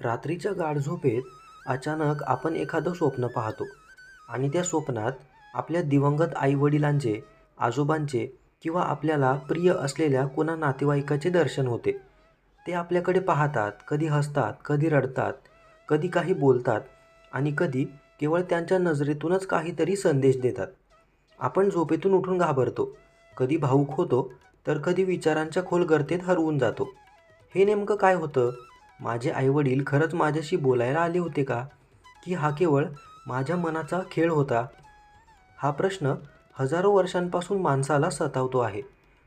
रात्रीच्या गाढ झोपेत अचानक आपण एखादं स्वप्न पाहतो. आणि त्या स्वप्नात आपल्या दिवंगत आईवडिलांचे आजोबांचे किंवा आपल्याला प्रिय असलेल्या कोणा नातेवाईकाचे दर्शन होते. ते आपल्याकडे पाहतात कधी हसतात कधी रडतात कधी काही बोलतात आणि कधी केवळ त्यांच्या नजरेतूनच काहीतरी संदेश देतात. आपण झोपेतून उठून घाबरतो. कधी भाऊक होतो तर कधी विचारांच्या खोल गर्तेत हरवून जातो. हे नेमकं काय होतं? माझे आईवडील खरंच माझ्याशी बोलायला आले होते का? की हा केवळ माझ्या मनाचा खेळ होता? हा प्रश्न हजारो वर्षांपासून माणसाला सतावतो आहे.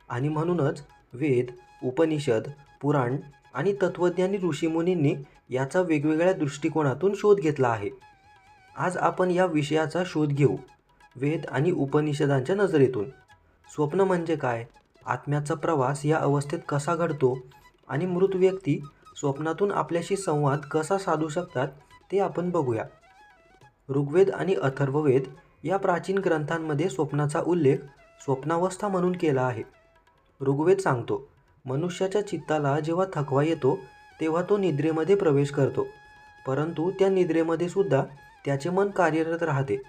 आणि म्हणूनच वेद उपनिषद पुराण आणि तत्त्वज्ञानी ऋषीमुनींनी याचा वेगवेगळ्या दृष्टिकोनातून शोध घेतला आहे. आज आपण या विषयाचा शोध घेऊ वेद आणि उपनिषदांच्या नजरेतून. स्वप्न म्हणजे काय? आत्म्याचा प्रवास या अवस्थेत कसा घडतो? आणि मृत व्यक्ती स्वप्नातून आपल्याशी संवाद कसा साधू शकतात ते आपण बघूया. ऋग्वेद आणि अथर्ववेद या प्राचीन ग्रंथांमध्ये स्वप्नाचा उल्लेख स्वप्नावस्था म्हणून केला आहे. ऋग्वेद सांगतो मनुष्याच्या चित्ताला जेव्हा थकवा येतो तेव्हा तो निद्रेमध्ये प्रवेश करतो. परंतु त्या निद्रेमध्ये सुद्धा त्याचे मन कार्यरत राहते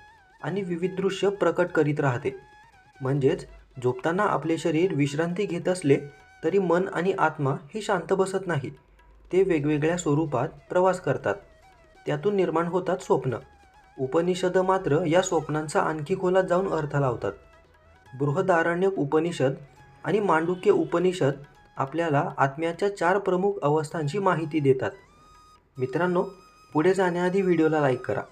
आणि विविध दृश्य प्रकट करीत राहते. म्हणजेच झोपताना आपले शरीर विश्रांती घेत असले तरी मन आणि आत्मा हे शांत बसत नाही. ते वेगवेगळ्या स्वरूपात प्रवास करतात. त्यातून निर्माण होतात स्वप्न. उपनिषद मात्र या स्वप्नांचा आणखी खोलात जाऊन अर्थ लावतात. बृहदारण्यक उपनिषद आणि मांडुक्य उपनिषद आपल्याला आत्म्याच्या चार प्रमुख अवस्थांची माहिती देतात. मित्रांनो पुढे जाण्याआधी व्हिडिओला लाईक करा.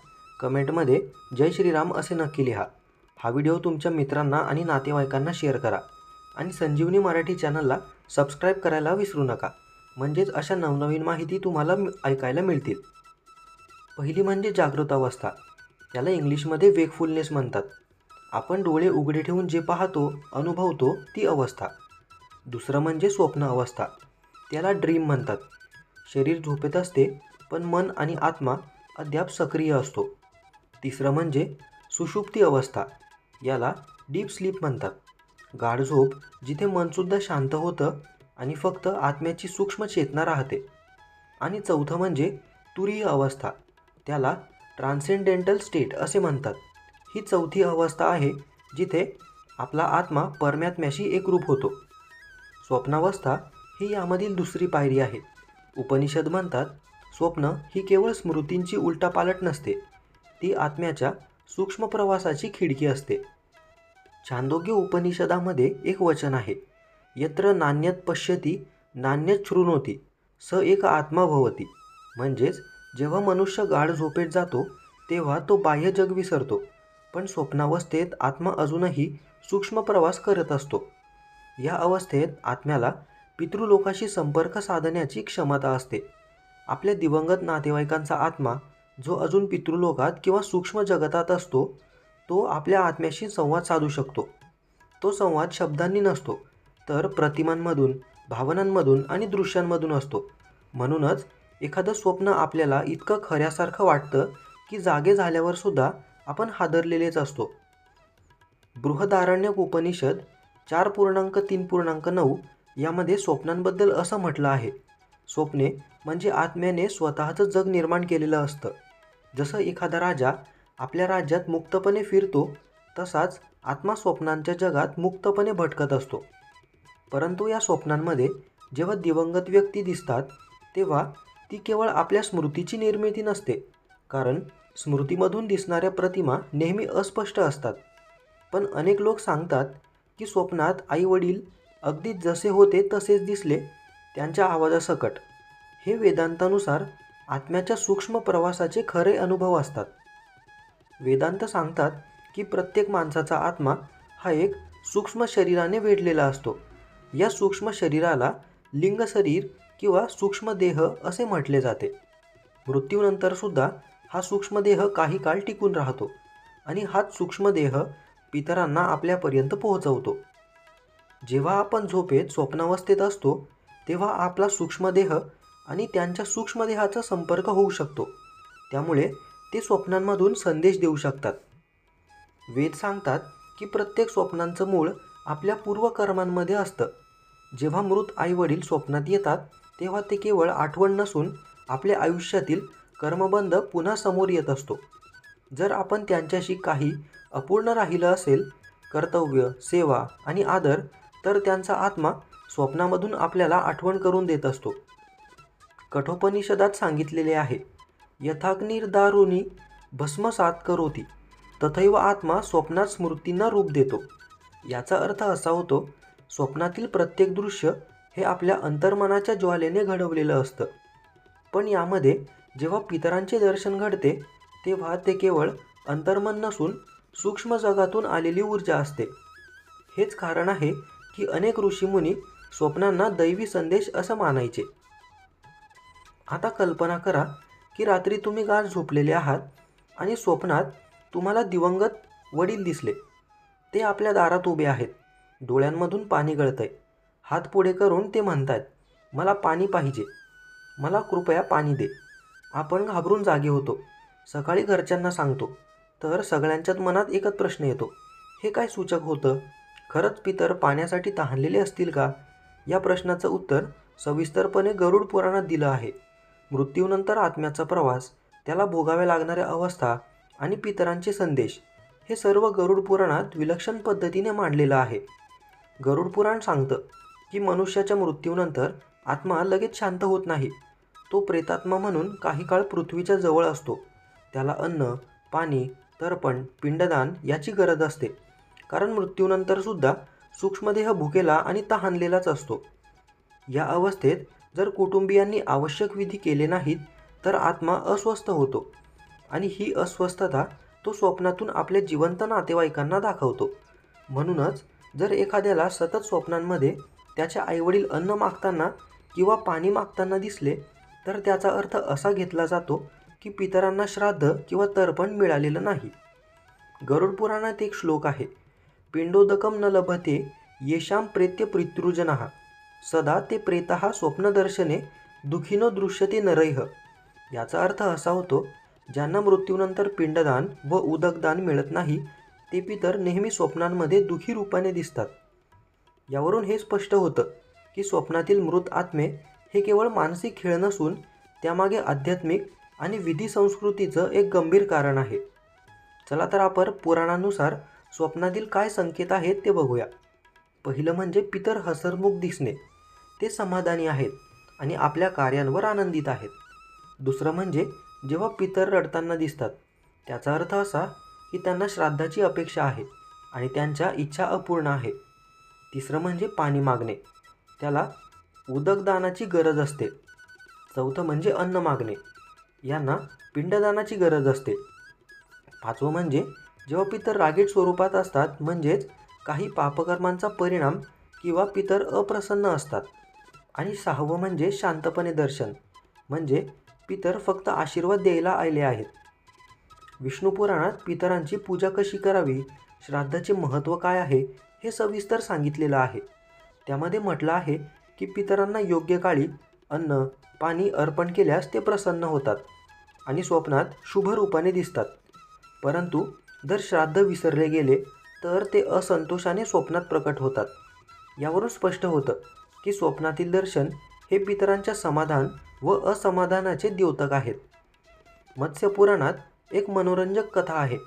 कमेंटमध्ये जय श्रीराम असे नक्की लिहा. हा व्हिडिओ तुमच्या मित्रांना आणि नातेवाईकांना शेअर करा. आणि संजीवनी मराठी चॅनलला सबस्क्राईब करायला विसरू नका. म्हणजेच अशा नवनवीन माहिती तुम्हाला ऐकायला मिळतील. पहिली म्हणजे जागृत अवस्था. त्याला इंग्लिशमध्ये वेकफुलनेस म्हणतात. आपण डोळे उघडे ठेवून जे पाहतो अनुभवतो ती अवस्था. दुसरं म्हणजे स्वप्न अवस्था. त्याला ड्रीम म्हणतात. शरीर झोपेत असते पण मन आणि आत्मा अद्याप सक्रिय असतो. तिसरं म्हणजे सुषुप्ती अवस्था. याला डीप स्लीप म्हणतात. गाढ झोप जिथे मनसुद्धा शांत होतं आणि फक्त आत्म्याची सूक्ष्म चेतना राहते. आणि चौथं म्हणजे तुरीय अवस्था. त्याला ट्रान्सेंडेंटल स्टेट असे म्हणतात. ही चौथी अवस्था आहे जिथे आपला आत्मा परमात्म्याशी एकरूप होतो. स्वप्नावस्था ही यामधील दुसरी पायरी आहे. उपनिषद म्हणतात स्वप्न ही केवळ स्मृतींची उलटापालट नसते. ती आत्म्याच्या सूक्ष्म प्रवासाची खिडकी असते. छांदोग्य उपनिषदामध्ये एक वचन आहे. यत्र नान्यत पश्यती नान्यत शृणोती स एक आत्मा भवती. म्हणजेच जेव्हा मनुष्य गाढ झोपेत जातो तेव्हा तो बाह्य जग विसरतो पण स्वप्नावस्थेत आत्मा अजूनही सूक्ष्म प्रवास करत असतो. या अवस्थेत आत्म्याला पितृलोकाशी संपर्क साधण्याची क्षमता असते. आपल्या दिवंगत नातेवाईकांचा आत्मा जो अजून पितृलोकात किंवा सूक्ष्म जगतात असतो तो आपल्या आत्म्याशी संवाद साधू शकतो. तो संवाद शब्दांनी नसतो. तर प्रतिमांमधून भावनांमधून आणि दृश्यांमधून असतो. म्हणूनच एखादं स्वप्न आपल्याला इतकं खऱ्यासारखं वाटतं की जागे झाल्यावर सुद्धा आपण हादरलेलेच असतो. बृहदारण्यक उपनिषद चार पूर्णांक तीन पूर्णांक नऊ यामध्ये स्वप्नांबद्दल असं म्हटलं आहे. स्वप्ने म्हणजे आत्म्याने स्वतःचं जग निर्माण केलेलं असतं. जसं एखादा राजा आपल्या राज्यात मुक्तपणे फिरतो तसाच आत्मा स्वप्नांच्या जगात मुक्तपणे भटकत असतो. परंतु या स्वप्नांमध्ये जेव्हा दिवंगत व्यक्ती दिसतात तेव्हा ती केवळ आपल्या स्मृतीची निर्मिती नसते कारण स्मृतीमधून दिसणाऱ्या प्रतिमा नेहमी अस्पष्ट असतात. पण अनेक लोक सांगतात की स्वप्नात आई वडील अगदी जसे होते तसेच दिसले त्यांच्या आवाजासकट. हे वेदांतानुसार आत्म्याच्या सूक्ष्म प्रवासाचे खरे अनुभव असतात. वेदांत सांगतात की प्रत्येक माणसाचा आत्मा हा एक सूक्ष्म शरीराने वेढलेला असतो. या सूक्ष्म शरीराला लिंग शरीर किंवा सूक्ष्मदेह असे म्हटले जाते. मृत्यूनंतरसुद्धा हा सूक्ष्मदेह काही काळ टिकून राहतो आणि हाच सूक्ष्मदेह पितरांना आपल्यापर्यंत पोहोचवतो. जेव्हा आपण झोपेत स्वप्नावस्थेत असतो तेव्हा आपला सूक्ष्मदेह आणि त्यांच्या सूक्ष्मदेहाचा संपर्क होऊ शकतो. त्यामुळे ते स्वप्नांमधून संदेश देऊ शकतात. वेद सांगतात की प्रत्येक स्वप्नांचं मूळ आपल्या पूर्वकर्मांमध्ये असतं. जेव्हा मृत आईवडील स्वप्नात येतात तेव्हा ते केवळ आठवण नसून आपल्या आयुष्यातील कर्मबंध पुन्हा समोर येत असतो. जर आपण त्यांच्याशी काही अपूर्ण राहिलं असेल कर्तव्य सेवा आणि आदर तर त्यांचा आत्मा स्वप्नामधून आपल्याला आठवण करून देत असतो. कठोपनिषदात सांगितलेले आहे यथाग्निर्दारुणी भस्मसात करोती तथैव आत्मा स्वप्नात स्मृतींना रूप देतो. याचा अर्थ असा होतो स्वप्नातील प्रत्येक दृश्य हे आपल्या अंतर्मनाच्या ज्वालेने घडवलेलं असतं. पण यामध्ये जेव्हा पितरांचे दर्शन घडते तेव्हा ते केवळ अंतर्मन नसून सूक्ष्म जगातून आलेली ऊर्जा असते. हेच कारण आहे की अनेक ऋषीमुनी स्वप्नांना दैवी संदेश असं मानायचे. आता कल्पना करा की रात्री तुम्ही गाज झोपलेले आहात आणि स्वप्नात तुम्हाला दिवंगत वडील दिसले. ते आपल्या दारात उभे आहेत. डोळ्यांमधून पाणी गळतंय. हात पुढे करून ते म्हणतायत मला पाणी पाहिजे. मला कृपया पाणी दे. आपण घाबरून जागे होतो. सकाळी घरच्यांना सांगतो. तर सगळ्यांच्याच मनात एकच प्रश्न येतो. हे काय सूचक होतं? खरंच पितर पाण्यासाठी तहानलेले असतील का? या प्रश्नाचं उत्तर सविस्तरपणे गरुड पुराणात दिलं आहे. मृत्यूनंतर आत्म्याचा प्रवास त्याला भोगाव्या लागणाऱ्या अवस्था आणि पितरांचे संदेश. हे सर्व गरुड पुराणात विलक्षण पद्धतीने मांडलेलं आहे. गरुड पुराण सांगतं की मनुष्याच्या मृत्यूनंतर आत्मा लगेच शांत होत नाही. तो प्रेतात्मा म्हणून काही काळ पृथ्वीच्या जवळ असतो. त्याला अन्न पाणी तर्पण पिंडदान याची गरज असते. कारण मृत्यूनंतरसुद्धा सूक्ष्मदेह भुकेला आणि तहानलेलाच असतो. या अवस्थेत जर कुटुंबियांनी आवश्यक विधी केले नाहीत तर आत्मा अस्वस्थ होतो. आणि ही अस्वस्थता तो स्वप्नातून आपल्या जिवंत नातेवाईकांना दाखवतो. म्हणूनच जर एखाद्याला सतत स्वप्नांमध्ये त्याच्या आईवडील अन्न मागताना किंवा पाणी मागताना दिसले तर त्याचा अर्थ असा घेतला जातो की पितरांना श्राद्ध किंवा तर्पण मिळालेलं नाही. गरुड पुराणात एक श्लोक आहे पिंडोदकम न लभते येशाम प्रेत्य पितृजनहा सदा ते प्रेतहा स्वप्नदर्शने दुखीनो दृश्यते नरैह याचा अर्थ असा होतो ज्यांना मृत्यूनंतर पिंडदान व उदकदान मिळत नाही ते पितर नेहमी स्वप्नांमध्ये दुखी रूपाने दिसतात. यावरून हे स्पष्ट होतं की स्वप्नातील मृत आत्मे हे केवळ मानसिक खेळ नसून त्यामागे आध्यात्मिक आणि विधी संस्कृतीचं एक गंभीर कारण आहे. चला तर आपण पुराणानुसार स्वप्नातील काय संकेत आहेत ते बघूया. पहिलं म्हणजे पितर हसरमुख दिसणे. ते समाधानी आहेत आणि आपल्या कार्यांवर आनंदित आहेत. दुसरं म्हणजे जेव्हा पितर रडताना दिसतात त्याचा अर्थ असा की त्यांना श्राद्धाची अपेक्षा आहे आणि त्यांच्या इच्छा अपूर्ण आहे. तिसरं म्हणजे पाणी मागणे. त्याला उदकदानाची गरज असते. चौथं म्हणजे अन्न मागणे. यांना पिंडदानाची गरज असते. पाचवं म्हणजे जेव्हा पितर रागीट स्वरूपात असतात म्हणजेच काही पापकर्मांचा परिणाम किंवा पितर अप्रसन्न असतात. आणि सहावं म्हणजे शांतपणे दर्शन म्हणजे पितर फक्त आशीर्वाद द्यायला आले आहेत. विष्णू पुराणात पितरांची पूजा कशी करावी? श्राद्धाचे महत्त्व काय आहे? हे सविस्तर सांगितलेलं आहे. त्यामध्ये म्हटलं आहे की पितरांना योग्य काळी अन्न पाणी अर्पण केल्यास ते प्रसन्न होतात आणि स्वप्नात शुभ रूपाने दिसतात. परंतु जर श्राद्ध विसरले गेले तर ते असंतोषाने स्वप्नात प्रकट होतात. यावरून स्पष्ट होतं की स्वप्नातील दर्शन हे पितरांच्या समाधान व असमाधानाचे द्योतक आहेत. मत्स्यपुराणात एक मनोरंजक कथा आहे.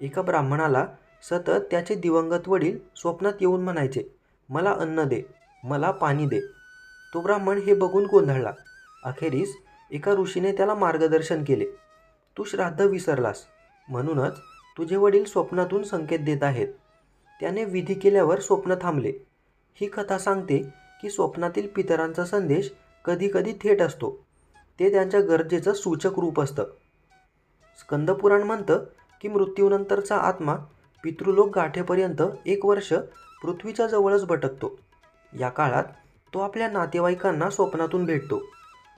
एका ब्राह्मणाला सतत त्याचे दिवंगत वडील स्वप्नात येऊन म्हणायचे मला अन्न दे मला पाणी दे. तो ब्राह्मण हे बघून गोंधळला. अखेरीस एका ऋषीने त्याला मार्गदर्शन केले. तू श्राद्ध विसरलास. म्हणूनच तुझे वडील स्वप्नातून संकेत देत आहेत. त्याने विधी केल्यावर स्वप्न थांबले. ही कथा सांगते की स्वप्नातील पितरांचा संदेश कधीकधी थेट असतो. ते त्यांच्या गरजेचं सूचक रूप असतं. स्कंदपुराण म्हणतं की मृत्यूनंतरचा आत्मा पितृलोक गाठेपर्यंत एक वर्ष पृथ्वीच्या जवळच भटकतो. या काळात तो आपल्या नातेवाईकांना स्वप्नातून भेटतो.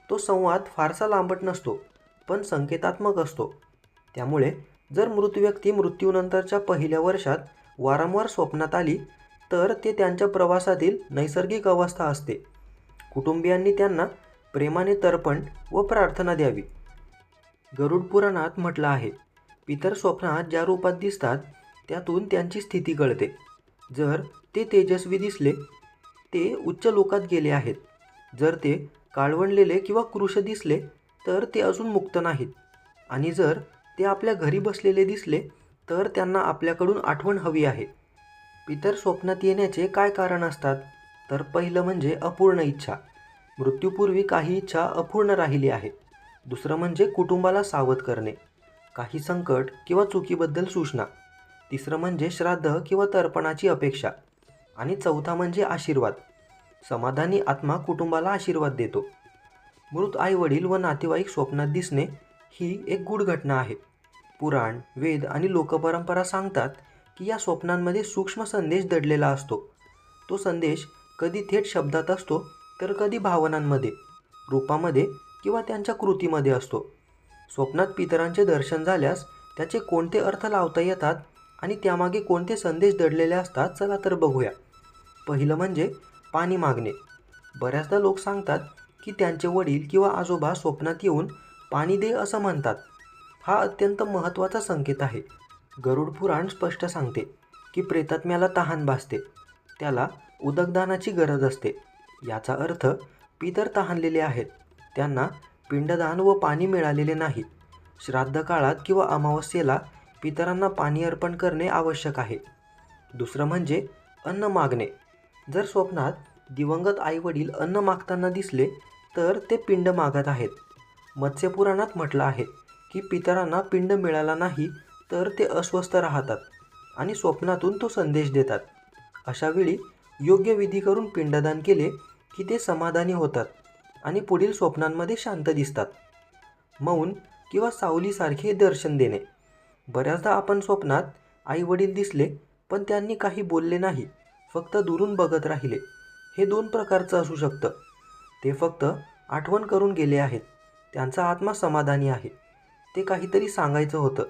तो संवाद फारसा लांबट नसतो पण संकेतात्मक असतो. त्यामुळे जर मृत व्यक्ती मृत्यूनंतरच्या पहिल्या वर्षात वारंवार स्वप्नात आली तर ते त्यांच्या प्रवासातील नैसर्गिक अवस्था असते. कुटुंबियांनी त्यांना प्रेमाने तर्पण व प्रार्थना द्यावी. गरुड पुराणात म्हटलं आहे पितर स्वप्नात ज्या रूपात दिसतात त्यातून त्यांची स्थिती कळते जर ते तेजस्वी दिसले ते उच्च लोकात गेले आहेत. जर ते काळवणलेले किंवा कृश दिसले तर ते अजून मुक्त नाहीत. आणि जर ते आपल्या घरी बसलेले दिसले तर त्यांना आपल्याकडून आठवण हवी आहे. पितर स्वप्नात येण्याचे काय कारण असतात? तर पहिलं म्हणजे अपूर्ण इच्छा. मृत्यूपूर्वी काही इच्छा अपूर्ण राहिली आहे. दुसरं म्हणजे कुटुंबाला सावध करणे. काही संकट किंवा चुकीबद्दल सूचना. तिसरं म्हणजे श्राद्ध किंवा तर्पणाची अपेक्षा. आणि चौथा म्हणजे आशीर्वाद. समाधानी आत्मा कुटुंबाला आशीर्वाद देतो. मृत आईवडील व नातेवाईक स्वप्नात दिसणे ही एक गूढ घटना आहे. पुराण वेद आणि लोकपरंपरा सांगतात की या स्वप्नांमध्ये सूक्ष्म संदेश दडलेला असतो. तो संदेश कधी थेट शब्दात असतो तर कधी भावनांमध्ये रूपामध्ये किंवा त्यांच्या कृतीमध्ये असतो. स्वप्नात पितरांचे दर्शन झाल्यास त्याचे कोणते अर्थ लावता येतात आणि त्यामागे कोणते संदेश दडलेले असतात चला तर बघूया. पहिलं म्हणजे पाणी मागणे. बऱ्याचदा लोक सांगतात की त्यांचे वडील किंवा आजोबा स्वप्नात येऊन पाणी दे असं म्हणतात. हा अत्यंत महत्त्वाचा संकेत आहे. गरुड पुराण स्पष्ट सांगते की प्रेतात्म्याला तहान भासते. त्याला उदकदानाची गरज असते. याचा अर्थ पितर तहानलेले आहेत. त्यांना पिंडदान व पाणी मिळालेले नाही श्राद्ध काळात किंवा अमावस्येला पितरांना पाणी अर्पण करणे आवश्यक आहे. दुसरं म्हणजे अन्न मागणे. जर स्वप्नात दिवंगत आईवडील अन्न मागताना दिसले तर ते पिंड मागत आहेत. मत्स्यपुराणात म्हटलं आहे की पितरांना पिंड मिळाला नाही तर ते अस्वस्थ राहतात आणि स्वप्नातून तो संदेश देतात. अशावेळी योग्य विधी करून पिंडदान केले की ते समाधानी होतात आणि पुढील स्वप्नांमध्ये शांत दिसतात. मौन किंवा सावलीसारखे दर्शन देणे. बऱ्याचदा आपण स्वप्नात आई वडील दिसले पण त्यांनी काही बोलले नाही फक्त दुरून बघत राहिले. हे दोन प्रकारचं असू शकतं. ते फक्त आठवण करून गेले आहेत. त्यांचा आत्मा समाधानी आहे. ते काहीतरी सांगायचं होतं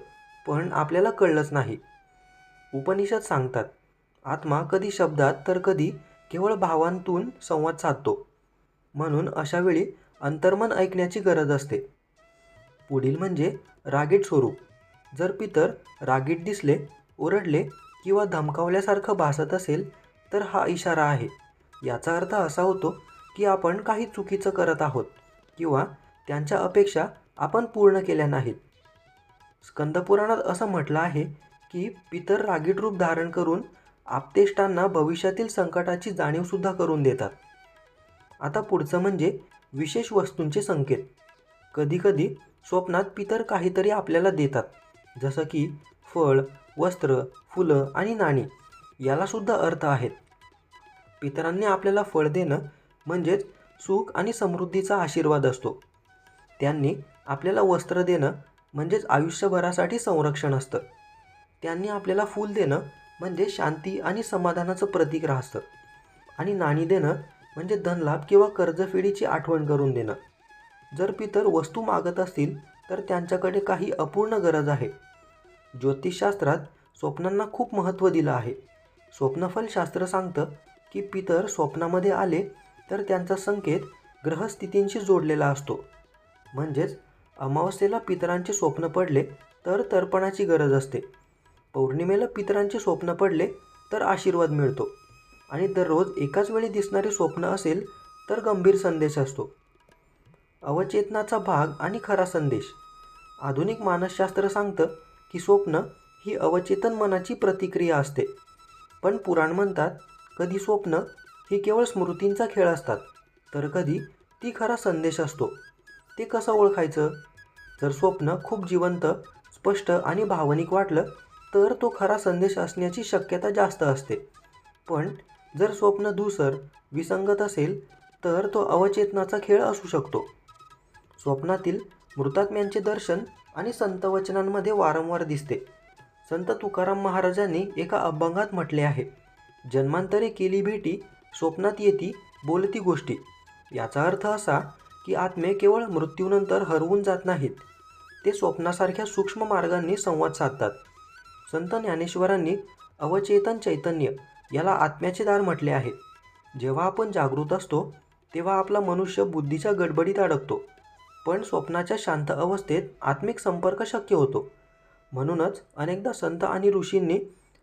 पण आपल्याला कळलंच नाही. उपनिषद सांगतात आत्मा कधी शब्दात तर कधी केवळ भावांतून संवाद साधतो. म्हणून अशावेळी अंतर्मन ऐकण्याची गरज असते. पुढील म्हणजे रागीट स्वरूप. जर पितर रागीट दिसले ओरडले किंवा धमकावल्यासारखं भासत असेल तर हा इशारा आहे. याचा अर्थ असा होतो की आपण काही चुकीचं करत आहोत किंवा त्यांच्या अपेक्षा आपण पूर्ण केल्या नाहीत. स्कंदपुराणात असं म्हटलं आहे की पितर रागीट रूप धारण करून आपतेष्टांना भविष्यातील संकटाची जाणीवसुद्धा करून देतात. आता पुढचं म्हणजे विशेष वस्तूंचे संकेत. कधीकधी स्वप्नात पितर काहीतरी आपल्याला देतात. जसं की फळ वस्त्र फुलं आणि नाणी. यालासुद्धा अर्थ आहेत. पितरांनी आपल्याला फळ देणं म्हणजेच सुख आणि समृद्धीचा आशीर्वाद असतो. त्यांनी आपल्याला वस्त्र देणं म्हणजेच आयुष्यभरासाठी संरक्षण असतं. त्यांनी आपल्याला फूल देणं म्हणजे शांती आणि समाधानाचं प्रतीक राहतं. आणि नाणी देणं म्हणजे धनलाभ किंवा कर्जफेडीची आठवण करून देणं. जर पितर वस्तू मागत असतील तर त्यांच्याकडे काही अपूर्ण गरज आहे. ज्योतिषशास्त्रात स्वप्नांना खूप महत्त्व दिलं आहे. स्वप्नफलशास्त्र सांगतं की पितर स्वप्नामध्ये आले तर त्यांचा संकेत ग्रहस्थितींशी जोडलेला असतो. म्हणजेच अमावस्येला पितरांचे स्वप्न पडले तर तर्पणाची गरज असते. पौर्णिमेला पितरांचे स्वप्न पडले तर आशीर्वाद मिळतो. आणि दररोज एकाच वेळी दिसणारे स्वप्न असेल तर गंभीर संदेश असतो. अवचेतनाचा भाग आणि खरा संदेश. आधुनिक मानसशास्त्र सांगतं की स्वप्न ही अवचेतन मनाची प्रतिक्रिया असते. पण पुराण म्हणतात कधी स्वप्न ही केवळ स्मृतींचा खेळ असतात तर कधी ती खरा संदेश असतो. ते कसं ओळखायचं? जर स्वप्न खूप जिवंत स्पष्ट आणि भावनिक वाटलं तर तो खरा संदेश असण्याची शक्यता जास्त असते. पण जर स्वप्न धूसर विसंगत असेल तर तो अवचेतनाचा खेळ असू शकतो. स्वप्नातील मृतात्म्यांचे दर्शन आणि संतवचनांमध्ये वारंवार दिसते. संत तुकाराम महाराजांनी एका अभंगात म्हटले आहे जन्मांतरे केली भेटी स्वप्नात येती बोलती गोष्टी. याचा अर्थ असा की आत्मे केवळ मृत्यूनंतर हरवून जात नाहीत. ते स्वप्नासारख्या सूक्ष्म मार्गांनी संवाद साधतात. संत ज्ञानेश्वरांनी अवचेतन चैतन्य याला आत्म्याचे दार म्हटले आहे. जेव्हा आपण जागृत असतो तेव्हा आपला मनुष्य बुद्धीच्या गडबडीत अडकतो. पण स्वप्नाच्या शांत अवस्थेत आत्मिक संपर्क शक्य होतो. म्हणूनच अनेकदा संत आणि ऋषींनी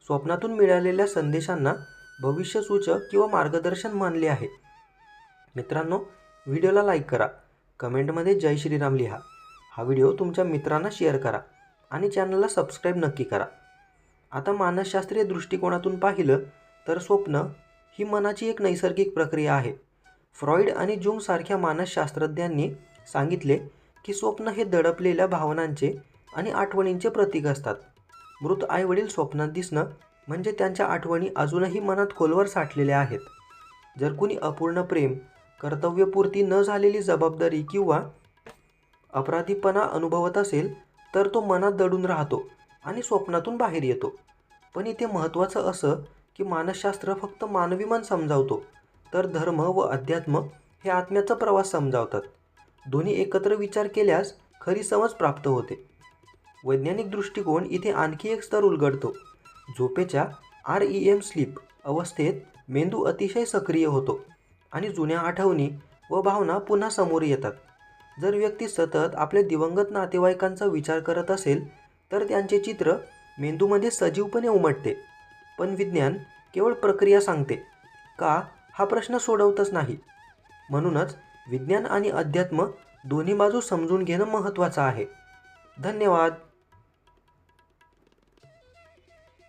स्वप्नातून मिळालेल्या संदेशांना भविष्यसूचक किंवा मार्गदर्शन मानले आहे. मित्रांनो व्हिडिओला लाईक करा. कमेंटमध्ये जय श्रीराम लिहा. हा व्हिडिओ तुमच्या मित्रांना शेअर करा आणि चॅनलला सबस्क्राईब नक्की करा. आता मानसशास्त्रीय दृष्टिकोनातून पाहिलं तर स्वप्न ही मनाची एक नैसर्गिक प्रक्रिया आहे. फ्रॉइड आणि जुंगसारख्या मानसशास्त्रज्ञांनी सांगितले की स्वप्न हे दडपलेल्या भावनांचे आणि आठवणींचे प्रतीक असतात. मृत आईवडील स्वप्नात दिसणं म्हणजे त्यांच्या आठवणी अजूनही मनात खोलवर साठलेल्या आहेत. जर कुणी अपूर्ण प्रेम कर्तव्यपूर्ती न झालेली जबाबदारी किंवा अपराधीपणा अनुभवत असेल तर तो मनात दडून राहतो. आणि स्वप्नातून बाहेर येतो. पण इथे महत्त्वाचं असं की मानसशास्त्र फक्त मानवी मन समजावतो तर धर्म व अध्यात्म हे आत्म्याचा प्रवास समजावतात. दोन्ही एकत्र विचार केल्यास खरी समज प्राप्त होते. वैज्ञानिक दृष्टिकोन इथे आणखी एक स्तर उलगडतो. झोपेच्या आर ई एम स्लीप अवस्थेत मेंदू अतिशय सक्रिय होतो आणि जुन्या आठवणी व भावना पुन्हा समोर येतात. जर व्यक्ती सतत आपल्या दिवंगत नातेवाईकांचा विचार करत असेल तर त्यांचे चित्र मेंदूमध्ये सजीवपणे उमटते. पण विज्ञान केवळ प्रक्रिया सांगते का हा प्रश्न सोडवतच नाही. म्हणूनच विज्ञान आणि अध्यात्म दोन्ही बाजू समजून घेणं महत्त्वाचं आहे. धन्यवाद.